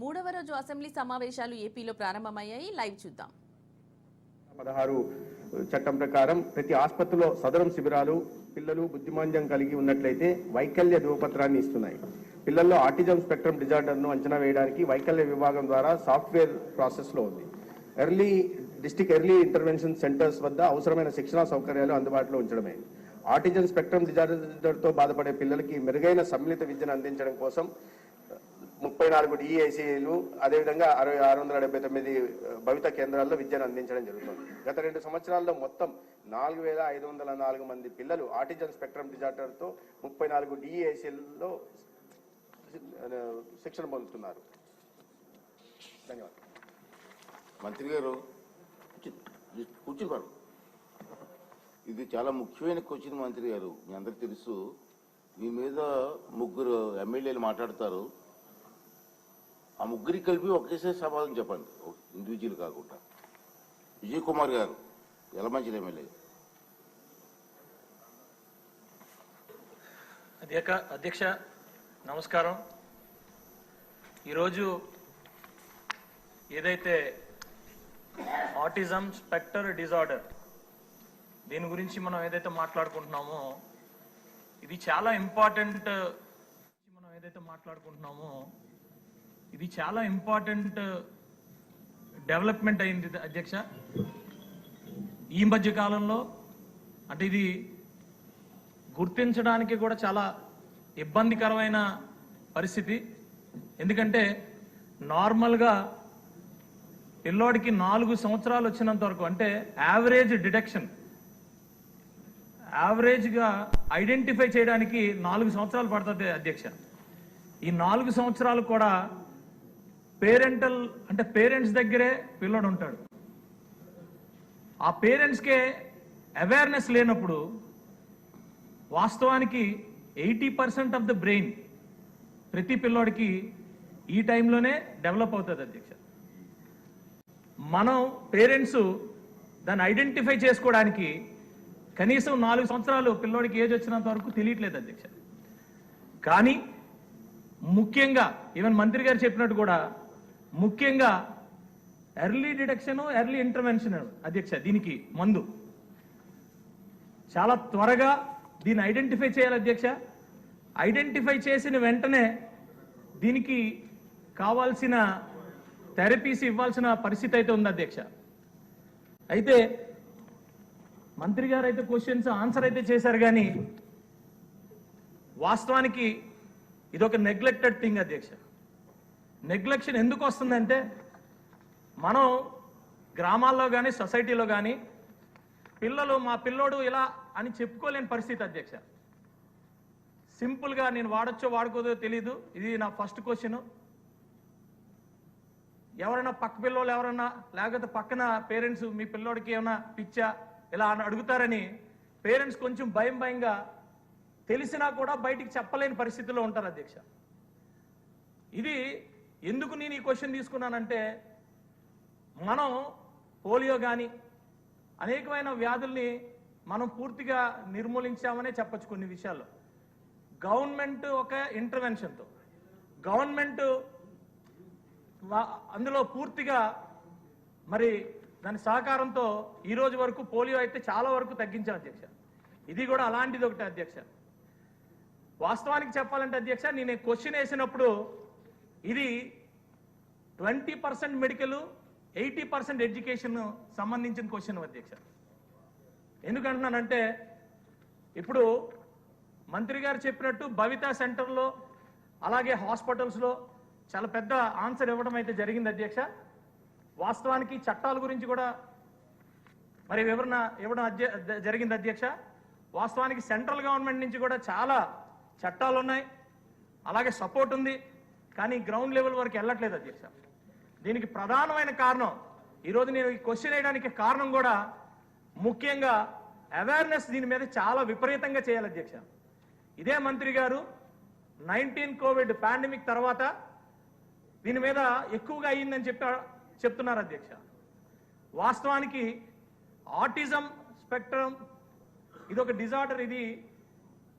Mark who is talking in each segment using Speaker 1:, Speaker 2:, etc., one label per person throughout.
Speaker 1: మూడవ రోజు అసెంబ్లీ సమావేశాలు ఏపీలో ప్రారంభమయ్యాయి. లైవ్ చూద్దాం.
Speaker 2: పదహారు చట్టం ప్రకారం ప్రతి ఆసుపత్రిలో సదరం శిబిరాలు పిల్లలు బుద్ధిమాంద్యం కలిగి ఉన్నట్లయితే వైకల్య ధృవపత్రాన్ని ఇస్తున్నాయి. పిల్లల్లో ఆటిజం స్పెక్ట్రమ్ డిజార్డర్ను అంచనా వేయడానికి వైకల్య విభాగం ద్వారా సాఫ్ట్వేర్ ప్రాసెస్లో ఉంది. Early district early intervention centres వద్ద అవసరమైన శిక్షణా సౌకర్యాలు అందుబాటులో ఉంచడమే. ఆటిజం స్పెక్ట్రమ్ డిజార్డర్తో బాధపడే పిల్లలకి మెరుగైన సమ్మిళిత విద్యను అందించడం కోసం ముప్పై నాలుగు డిఈఐసీలు అదేవిధంగా అరవై ఆరు వందల డెబ్బై తొమ్మిది భవిత కేంద్రాల్లో విద్యను అందించడం జరుగుతుంది. గత రెండు సంవత్సరాల్లో మొత్తం నాలుగు వేల ఐదు వందల నాలుగు మంది పిల్లలు ఆటిజం స్పెక్ట్రమ్ డిజార్డర్తో ముప్పై నాలుగు డిఈఐసీల్లో శిక్షణ పొందుతున్నారు. ధన్యవాదాలు.
Speaker 3: మంత్రి గారు కూర్చున్నారు ఇది చాలా ముఖ్యమైన క్వశ్చన్ మంత్రి గారు మీ అందరికి తెలుసు. మీ మీద ముగ్గురు ఎమ్మెల్యేలు మాట్లాడతారు. ముగ్గురికి కలిపి ఒకేసారి సమాధానం చెప్పండి. ఇండివిజువల్ కాకుండా. విజయ్ కుమార్ గారు ఎలమంచిలి ఎమ్మెల్యే?
Speaker 4: అధ్యక్ష అధ్యక్ష నమస్కారం. ఈరోజు ఏదైతే ఆటిజం స్పెక్టర్ డిజార్డర్ దీని గురించి మనం ఏదైతే మాట్లాడుకుంటున్నామో ఇది చాలా ఇంపార్టెంట్ మనం ఏదైతే మాట్లాడుకుంటున్నామో ఇది చాలా ఇంపార్టెంట్ డెవలప్మెంట్ uh, అయింది అధ్యక్ష. ఈ మధ్య కాలంలో అంటే ఇది గుర్తించడానికి కూడా చాలా ఇబ్బందికరమైన పరిస్థితి. ఎందుకంటే నార్మల్గా పిల్లోడికి నాలుగు సంవత్సరాలు వచ్చినంత వరకు అంటే యావరేజ్ డిటెక్షన్ యావరేజ్గా ఐడెంటిఫై చేయడానికి నాలుగు సంవత్సరాలు పడుతుంది అధ్యక్ష. ఈ నాలుగు సంవత్సరాలు కూడా పేరెంటల్ అంటే పేరెంట్స్ దగ్గరే పిల్లోడు ఉంటాడు. ఆ పేరెంట్స్కే అవేర్నెస్ లేనప్పుడు వాస్తవానికి eighty percent of the brain ప్రతి పిల్లోడికి ఈ టైంలోనే డెవలప్ అవుతుంది అధ్యక్ష. మనం పేరెంట్స్ దాన్ని ఐడెంటిఫై చేసుకోవడానికి కనీసం నాలుగు సంవత్సరాలు పిల్లోడికి ఏజ్ వచ్చినంత వరకు తెలియట్లేదు అధ్యక్ష. కానీ ముఖ్యంగా ఈవెన్ మంత్రి గారు చెప్పినట్టు కూడా ముఖ్యంగా ఎర్లీ డిటెక్షన్ ఎర్లీ ఇంటర్వెన్షన్ అధ్యక్ష దీనికి మందు. చాలా త్వరగా దీన్ని ఐడెంటిఫై చేయాలి అధ్యక్ష. ఐడెంటిఫై చేసిన వెంటనే దీనికి కావాల్సిన థెరపీస్ ఇవ్వాల్సిన పరిస్థితి అయితే ఉంది అధ్యక్ష. అయితే మంత్రి గారు అయితే క్వశ్చన్స్ ఆన్సర్ అయితే చేశారు కానీ వాస్తవానికి ఇది ఒక నెగ్లెక్టెడ్ థింగ్ అధ్యక్ష. నెగ్లెక్షన్ ఎందుకు వస్తుందంటే మనం గ్రామాల్లో కానీ సొసైటీలో కానీ పిల్లలు మా పిల్లోడు ఇలా అని చెప్పుకోలేని పరిస్థితి అధ్యక్ష. సింపుల్గా నేను వాడచ్చో వాడుకోదో తెలీదు. ఇది నా ఫస్ట్ క్వశ్చన్. ఎవరైనా పక్క పిల్లోళ్ళు ఎవరన్నా లేకపోతే పక్కన పేరెంట్స్ మీ పిల్లోడికి ఏమైనా పిచ్చా ఇలా అడుగుతారని పేరెంట్స్ కొంచెం భయం భయంగా తెలిసినా కూడా బయటికి చెప్పలేని పరిస్థితిలో ఉంటారు అధ్యక్ష. ఇది ఎందుకు నేను ఈ క్వశ్చన్ తీసుకున్నానంటే మనం పోలియో కానీ అనేకమైన వ్యాధుల్ని మనం పూర్తిగా నిర్మూలించామనే చెప్పచ్చు కొన్ని విషయాల్లో. గవర్నమెంట్ ఒక ఇంటర్వెన్షన్తో. గవర్నమెంట్ అందులో పూర్తిగా మరి దాని సహకారంతో ఈ రోజు వరకు పోలియో అయితే చాలా వరకు తగ్గించాం అధ్యక్ష. ఇది కూడా అలాంటిది ఒకటి అధ్యక్ష. వాస్తవానికి చెప్పాలంటే అధ్యక్ష నేను క్వశ్చన్ వేసినప్పుడు ఇది twenty percent medical eighty percent education సంబంధించిన క్వశ్చన్ అధ్యక్ష. ఎందుకంటున్నానంటే ఇప్పుడు మంత్రి గారు చెప్పినట్టు భవిత సెంటర్లో అలాగే హాస్పిటల్స్లో చాలా పెద్ద ఆన్సర్ ఇవ్వడం అయితే జరిగింది అధ్యక్ష. వాస్తవానికి చట్టాల గురించి కూడా మరి వివరణ ఇవ్వడం జరిగింది అధ్యక్ష. వాస్తవానికి సెంట్రల్ గవర్నమెంట్ నుంచి కూడా చాలా చట్టాలు ఉన్నాయి. అలాగే సపోర్ట్ ఉంది. కానీ గ్రౌండ్ లెవెల్ వరకు వెళ్ళట్లేదు అధ్యక్ష దీనికి ప్రధానమైన కారణం ఈరోజు నేను ఈ క్వశ్చన్ వేయడానికి కారణం కూడా ముఖ్యంగా అవేర్నెస్ దీని మీద చాలా విపరీతంగా చేయాలి అధ్యక్ష. ఇదే మంత్రి గారు నైన్టీన్ కోవిడ్ పాండమిక్ తర్వాత దీని మీద ఎక్కువగా అయ్యిందని చెప్పి చెప్తున్నారు అధ్యక్ష. వాస్తవానికి ఆటిజం స్పెక్ట్రమ్ ఇది ఒక డిజార్డర్ ఇది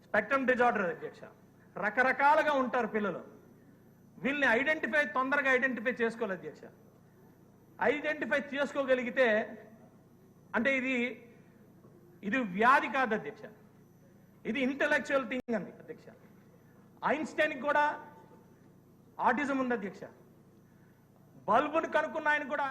Speaker 4: స్పెక్ట్రమ్ డిజార్డర్ అధ్యక్ష. రకరకాలుగా ఉంటారు పిల్లలు. వీళ్ళని ఐడెంటిఫై తొందరగా ఐడెంటిఫై చేసుకోవాలి అధ్యక్ష ఐడెంటిఫై చేసుకోగలిగితే అంటే ఇది ఇది వ్యాధి కాదు అధ్యక్ష. ఇది ఇంటలెక్చువల్ థింగ్ అండి అధ్యక్ష. ఐన్స్టైన్కి కూడా ఆటిజం ఉంది అధ్యక్ష. బల్బుని కనుక్కున్న ఆయన కూడా